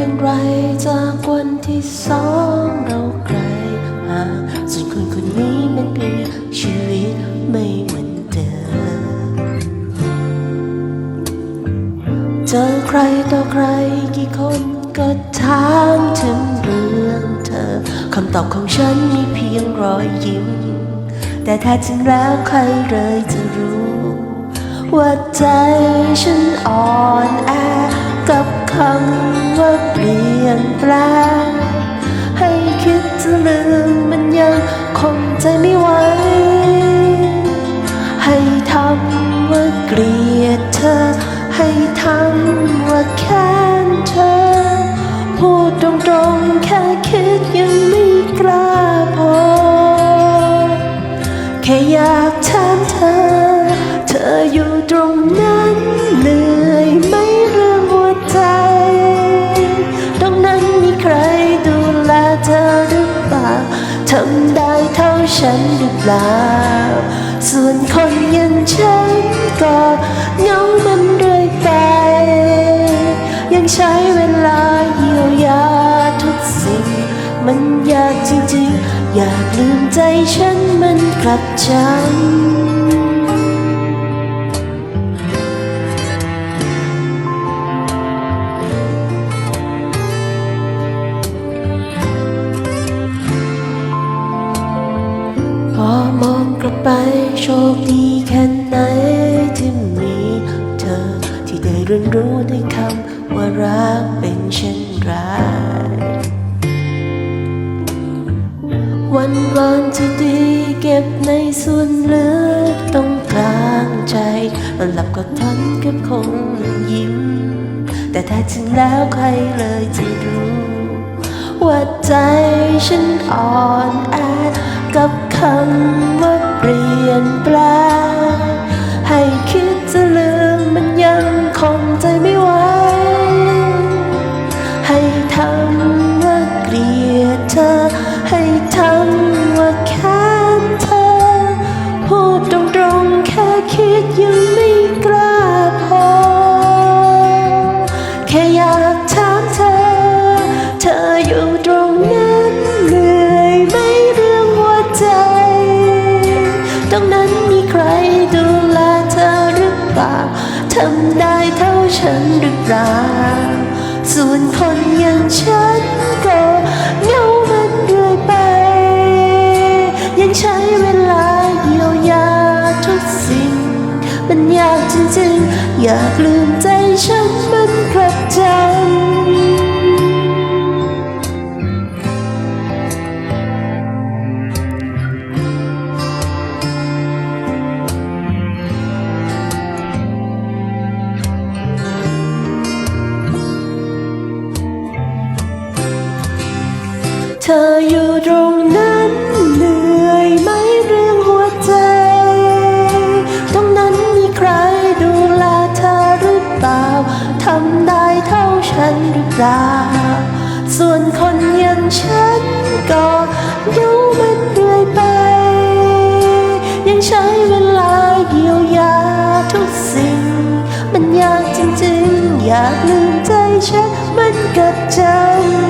อย่างไรจากวันที่สองเราไกลห่างส่วนคนคนนี้มันเปลี่ยนชีวิตไม่เหมือนเดิมเจอใครต่อใครกี่คนก็ถามถึงเรื่องเธอคำตอบของฉันมีเพียงรอยยิ้ม แต่แท้จริงแล้วใครเลยจะรู้ ว่าใจฉันอ่อนแอ คำว่าเปลี่ยนแปลงให้คิดจะลืมมันยังคงใจไม่ไหว ให้ทำว่าเกลียดเธอ ให้ทำว่าแค้นเธอ พูดตรงๆแค่ ทำได้เท่าฉันหรือเปล่า ส่วนคนอยังฉันก็เงามันเรื่อยไป ยังใช้เวลาเยียวยาทุกสิ่ง มันยากจริงๆ อยากลืมใจฉันมันกลับจำ มองกลับไปโชคดีแค่ไหนที่มีเธอที่ได้เรียนรู้ด้วยคำว่ารักเป็นเช่นไรวันวานที่ดีเก็บในส่วนลึกตรงกลางใจนอนหลับก็ทันกับคงยิ้ม แต่แท้จริงแล้วใครเลยจะรู้ว่าใจฉันอ่อนแอ กับคำว่าเปลี่ยนแปลงให้คิดจะลืมมันยังคงใจไม่ไหว ให้ทำว่าเกลียดเธอ ให้ทำว่าแค้นเธอ พูดตรงๆแค่คิดยังไม่ ทำได้เท่าฉันหรือเปล่า ส่วนคนอย่างฉันก็เหงามันเรื่อยไป ยังใช้เวลาเยียวยาทุกสิ่ง มันยากจริงๆ อยากลืมใจฉัน ตรงนั้นเหนื่อยไหมเรื่องหัวใจ ตรงนั้นมีใครดูแลเธอหรือเปล่าทำได้เท่าฉันหรือเปล่า ส่วนคนอย่างฉันก็เหงมันเรื่อยไป ยังใช้เวลาเยียวยาทุกสิ่ง มันยากจริงๆ อยากลืมใจฉันมันกับจำ